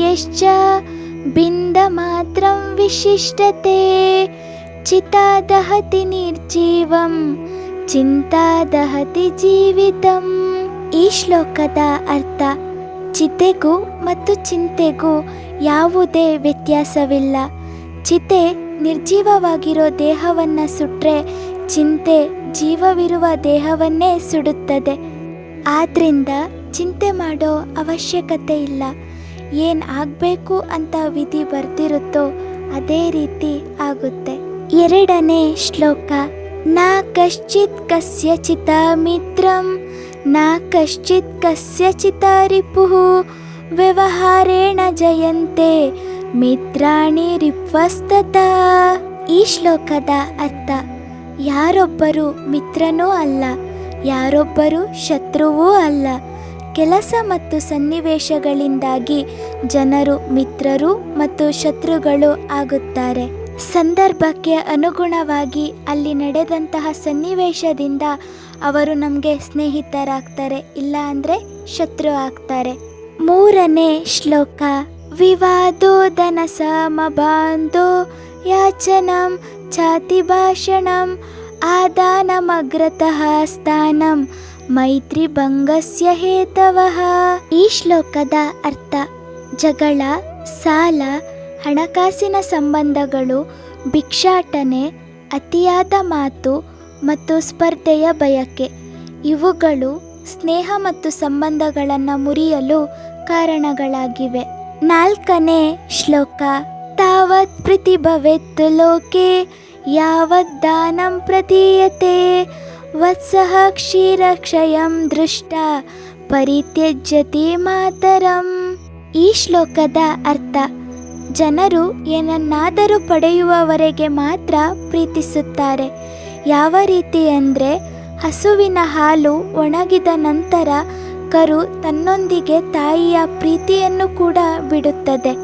ಯಶ್ಚ ಬಿಂದ ಮಾತ್ರಂ ವಿಶಿಷ್ಟತೆ. ಚಿತಾ ದಹತಿ ನಿರ್ಜೀವಂ ಚಿಂತಾ ದಹತಿ ಜೀವಿತಂ. ಈ ಶ್ಲೋಕದ ಅರ್ಥ, ಚಿತೆಗೂ ಮತ್ತು ಚಿಂತೆಗೂ ಯಾವುದೇ ವ್ಯತ್ಯಾಸವಿಲ್ಲ. ಚಿತೆ ನಿರ್ಜೀವವಾಗಿರೋ ದೇಹವನ್ನು ಸುಟ್ಟರೆ ಚಿಂತೆ ಜೀವವಿರುವ ದೇಹವನ್ನೇ ಸುಡುತ್ತದೆ. ಆದ್ರಿಂದ ಚಿಂತೆ ಮಾಡೋ ಅವಶ್ಯಕತೆ ಇಲ್ಲ. ಏನು ಆಗಬೇಕು ಅಂತ ವಿಧಿ ಬರ್ತಿರುತ್ತೋ ಅದೇ ರೀತಿ ಆಗುತ್ತೆ. ಎರಡನೇ ಶ್ಲೋಕ, ನ ಕಶ್ಚಿತ್ ಕಸ್ಯಚಿತ ಮಿತ್ರಂ, ನ ಕಶ್ಚಿತ್ ಕಸ್ಯಚಿತ ರಿಪು, ವ್ಯವಹಾರೇಣ ಜಯಂತೆ, ಮಿತ್ರಾಣಿ ರಿಪ್ವಸ್ತತ. ಈ ಶ್ಲೋಕದ ಅರ್ಥ, ಯಾರೊಬ್ಬರು ಮಿತ್ರನೂ ಅಲ್ಲ, ಯಾರೊಬ್ಬರು ಶತ್ರುವೂ ಅಲ್ಲ. ಕೆಲಸ ಮತ್ತು ಸನ್ನಿವೇಶಗಳಿಂದಾಗಿ ಜನರು ಮಿತ್ರರು ಮತ್ತು ಶತ್ರುಗಳು ಆಗುತ್ತಾರೆ. ಸಂದರ್ಭಕ್ಕೆ ಅನುಗುಣವಾಗಿ ಅಲ್ಲಿ ನಡೆದಂತಹ ಸನ್ನಿವೇಶದಿಂದ ಅವರು ನಮಗೆ ಸ್ನೇಹಿತರಾಗ್ತಾರೆ ಇಲ್ಲ ಅಂದರೆ ಶತ್ರು ಆಗ್ತಾರೆ. ಮೂರನೇ ಶ್ಲೋಕ ವಿವಾದೋ ಧನ ಸಮಬಾಂಧೋ ಯಾಚನಂ ಛಾತಿ ಭಾಷಣಂ ಆದಾನಮಗ್ರತಃ ಸ್ಥಾನಂ ಮೈತ್ರಿ ಭಂಗಸ್ಯ ಹೇತವಃ ಈ ಶ್ಲೋಕದ ಅರ್ಥ, ಜಗಳ, ಸಾಲ, ಹಣಕಾಸಿನ ಸಂಬಂಧಗಳು, ಭಿಕ್ಷಾಟನೆ, ಅತಿಯಾದ ಮಾತು ಮತ್ತು ಸ್ಪರ್ಧೆಯ ಬಯಕೆ. ಇವುಗಳು ಸ್ನೇಹ ಮತ್ತು ಸಂಬಂಧಗಳನ್ನು ಮುರಿಯಲು ಕಾರಣಗಳಾಗಿವೆ. ನಾಲ್ಕನೇ ಶ್ಲೋಕ, ತಾವತ್ ಪ್ರತಿಭವೆತ್ತು ಲೋಕೆ, ಯಾವತ್ ದಾನಂ ಪ್ರದೀಯತೆ ವತ್ಸಃ ಕ್ಷೀರಕ್ಷಯಂ ದೃಷ್ಟ ಪರಿತ್ಯಜ್ಯತೆ ಮಾತರಂ. ಈ ಶ್ಲೋಕದ ಅರ್ಥ, ಜನರು ಏನನ್ನಾದರೂ ಪಡೆಯುವವರೆಗೆ ಮಾತ್ರ ಪ್ರೀತಿಸುತ್ತಾರೆ. ಯಾವ ರೀತಿ ಅಂದರೆ, ಹಸುವಿನ ಹಾಲು ಒಣಗಿದ ನಂತರ ಕರು ತನ್ನೊಂದಿಗೆ ತಾಯಿಯ ಪ್ರೀತಿಯನ್ನು ಕೂಡ ಬಿಡುತ್ತದೆ.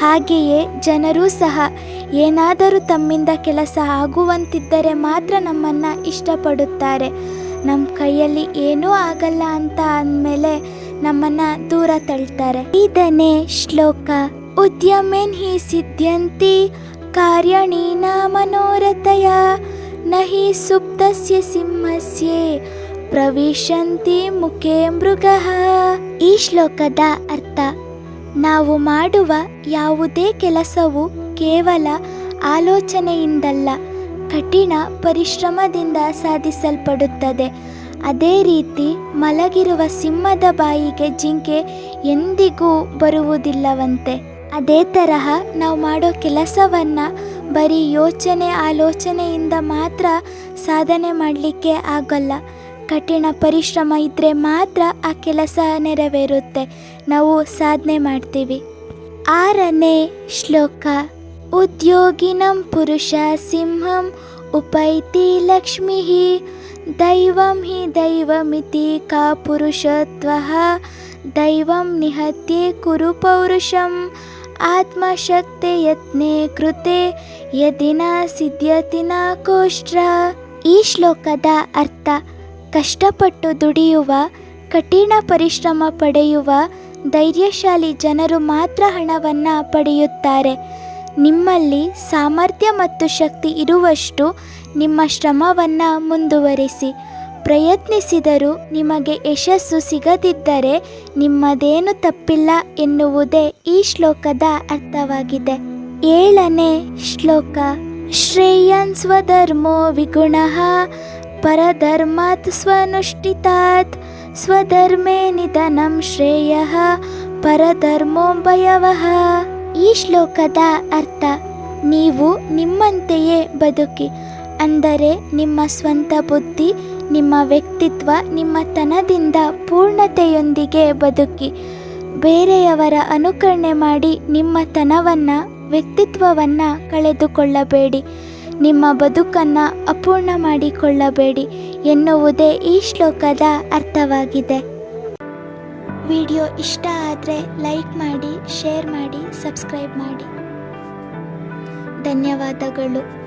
ಹಾಗೆಯೇ ಜನರೂ ಸಹ ಏನಾದರೂ ತಮ್ಮಿಂದ ಕೆಲಸ ಆಗುವಂತಿದ್ದರೆ ಮಾತ್ರ ನಮ್ಮನ್ನು ಇಷ್ಟಪಡುತ್ತಾರೆ. ನಮ್ಮ ಕೈಯಲ್ಲಿ ಏನೂ ಆಗಲ್ಲ ಅಂತ ಅಂದಮೇಲೆ ನಮ್ಮನ್ನು ದೂರ ತಳ್ತಾರೆ. ಐದನೇ ಶ್ಲೋಕ, ಉದ್ಯಮೇನ್ ಹಿ ಸಿದ್ಧಂತಿ ಕಾರ್ಯಣೀನ ಮನೋರಥಯ ನ ಹಿ ಸುಪ್ತಸ್ಯ ಸಿಂಹಸ್ಯೆ, ಪ್ರವಿಶಂತಿ ಮುಖೇ ಮೃಗ. ಈ ಶ್ಲೋಕದ ಅರ್ಥ ನಾವು ಮಾಡುವ ಯಾವುದೇ ಕೆಲಸವು ಕೇವಲ ಆಲೋಚನೆಯಿಂದಲ್ಲ, ಕಠಿಣ ಪರಿಶ್ರಮದಿಂದ ಸಾಧಿಸಲ್ಪಡುತ್ತದೆ. ಅದೇ ರೀತಿ ಮಲಗಿರುವ ಸಿಂಹದ ಬಾಯಿಗೆ ಜಿಂಕೆ ಎಂದಿಗೂ ಬರುವುದಿಲ್ಲವಂತೆ. ಅದೇ ತರಹ ನಾವು ಮಾಡೋ ಕೆಲಸವನ್ನು ಬರೀ ಯೋಚನೆ, ಆಲೋಚನೆಯಿಂದ ಮಾತ್ರ ಸಾಧನೆ ಮಾಡಲಿಕ್ಕೆ ಆಗಲ್ಲ. ಕಠಿಣ ಪರಿಶ್ರಮ ಇದ್ದರೆ ಮಾತ್ರ ಆ ಕೆಲಸ ನೆರವೇರುತ್ತೆ. ನಾವು ಸಾಧನೆ ಮಾಡ್ತೀವಿ. ಆರನೇ ಶ್ಲೋಕ, ಉದ್ಯೋಗಿನಂ ಪುರುಷ ಸಿಂಹಂ ಉಪೈತಿ ಲಕ್ಷ್ಮೀ ದೈವಂ ಹಿ ದೈವಮಿತಿ ಕಾ ಪುರುಷತ್ವ, ದೈವಂ ನಿಹತ್ಯೆ ಕುರು ಪೌರುಷಂ, ಆತ್ಮಶಕ್ತಿ ಯತ್ನೆ ಕೃತೆ ಯದಿನ ಸಿದ್ಧತಿನ ಕೋಷ್ಟ್ರ. ಈ ಶ್ಲೋಕದ ಅರ್ಥ, ಕಷ್ಟಪಟ್ಟು ದುಡಿಯುವ, ಕಠಿಣ ಪರಿಶ್ರಮ ಪಡೆಯುವ ಧೈರ್ಯಶಾಲಿ ಜನರು ಮಾತ್ರ ಹಣವನ್ನು ಪಡೆಯುತ್ತಾರೆ. ನಿಮ್ಮಲ್ಲಿ ಸಾಮರ್ಥ್ಯ ಮತ್ತು ಶಕ್ತಿ ಇರುವಷ್ಟು ನಿಮ್ಮ ಶ್ರಮವನ್ನು ಮುಂದುವರಿಸಿ. ಪ್ರಯತ್ನಿಸಿದರೂ ನಿಮಗೆ ಯಶಸ್ಸು ಸಿಗದಿದ್ದರೆ ನಿಮ್ಮದೇನು ತಪ್ಪಿಲ್ಲ ಎನ್ನುವುದೇ ಈ ಶ್ಲೋಕದ ಅರ್ಥವಾಗಿದೆ. ಏಳನೇ ಶ್ಲೋಕ, ಶ್ರೇಯನ್ ಸ್ವಧರ್ಮೋ ವಿಗುಣಃ, ಪರಧರ್ಮಾತ್ ಸ್ವನುಷ್ಠಿತಾತ್ ಸ್ವಧರ್ಮೇ ನಿಧನಂ ಶ್ರೇಯ ಪರಧರ್ಮೋ ಭಯವಃ ಈ ಶ್ಲೋಕದ ಅರ್ಥ, ನೀವು ನಿಮ್ಮಂತೆಯೇ ಬದುಕಿ, ಅಂದರೆ ನಿಮ್ಮ ಸ್ವಂತ ಬುದ್ಧಿ, ನಿಮ್ಮ ವ್ಯಕ್ತಿತ್ವ, ನಿಮ್ಮ ತನದಿಂದ ಪೂರ್ಣತೆಯೊಂದಿಗೆ ಬದುಕಿ, ಬೇರೆಯವರ ಅನುಕರಣೆ ಮಾಡಿ ನಿಮ್ಮ ತನವನ್ನು, ವ್ಯಕ್ತಿತ್ವವನ್ನು ಕಳೆದುಕೊಳ್ಳಬೇಡಿ. ನಿಮ್ಮ ಬದುಕನ್ನು ಅಪೂರ್ಣ ಮಾಡಿಕೊಳ್ಳಬೇಡಿ ಎನ್ನುವುದೇ ಈ ಶ್ಲೋಕದ ಅರ್ಥವಾಗಿದೆ. ವಿಡಿಯೋ ಇಷ್ಟ ಆದರೆ ಲೈಕ್ ಮಾಡಿ, ಶೇರ್ ಮಾಡಿ, ಸಬ್ಸ್ಕ್ರೈಬ್ ಮಾಡಿ. ಧನ್ಯವಾದಗಳು.